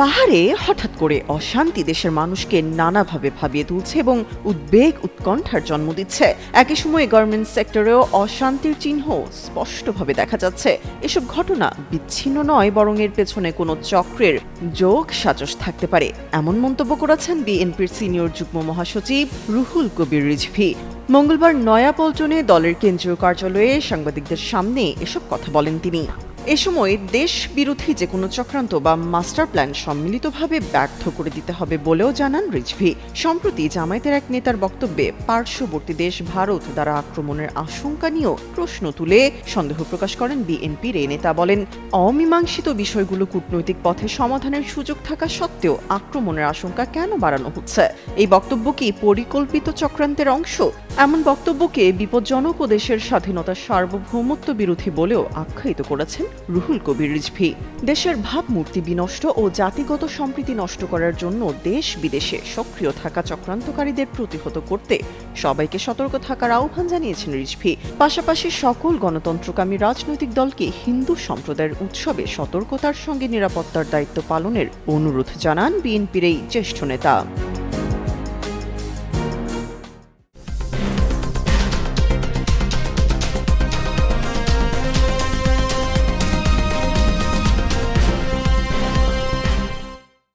পাহাড়ে হঠাৎ করে অশান্তি দেশের মানুষকে নানাভাবে ভাবিয়ে তুলছে এবং উদ্বেগ উৎকণ্ঠার জন্ম দিচ্ছে। একই সময়ে গার্মেন্টস সেক্টরেও অশান্তির চিহ্ন স্পষ্টভাবে দেখা যাচ্ছে। এসব ঘটনা বিচ্ছিন্ন নয়, বরং এর পেছনে কোনো চক্রের যোগ সাজস থাকতে পারে। এমন মন্তব্য করেছেন বিএনপির সিনিয়র যুগ্ম মহাসচিব রুহুল কবির রিজভি। মঙ্গলবার নয়াপল্টনে দলের কেন্দ্রীয় কার্যালয়ে সাংবাদিকদের সামনে এসব কথা বলেন তিনি। এ সময় দেশ বিরোধী যে কোনো চক্রান্ত বা মাস্টার প্ল্যান সম্মিলিতভাবে ব্যর্থ করে দিতে হবে বলেও জানান রিজভি। সম্প্রতি জামায়াতের এক নেতার বক্তব্যে পার্শ্ববর্তী দেশ ভারত দ্বারা আক্রমণের আশঙ্কা নিয়েও প্রশ্ন তুলে সন্দেহ প্রকাশ করেন বিএনপির এই নেতা। বলেন, অমীমাংসিত বিষয়গুলো কূটনৈতিক পথে সমাধানের সুযোগ থাকা সত্ত্বেও আক্রমণের আশঙ্কা কেন বাড়ানো হচ্ছে? এই বক্তব্য কি পরিকল্পিত চক্রান্তের অংশ? এমন বক্তব্যকে বিপজ্জনক ও দেশের স্বাধীনতার সার্বভৌমত্ব বিরোধী বলেও আখ্যায়িত করেছেন রুহুল কবির রিজভি। দেশের ভাবমূর্তি বিনষ্ট ও জাতিগত সম্প্রীতি নষ্ট করার জন্য দেশ বিদেশে সক্রিয় থাকা চক্রান্তকারীদের প্রতিহত করতে সবাইকে সতর্ক থাকার আহ্বান জানিয়েছেন রিজভি। পাশাপাশি সকল গণতন্ত্রকামী রাজনৈতিক দলকে হিন্দু সম্প্রদায়ের উৎসবে সতর্কতার সঙ্গে নিরাপত্তার দায়িত্ব পালনের অনুরোধ জানান বিএনপির এই জ্যেষ্ঠ নেতা।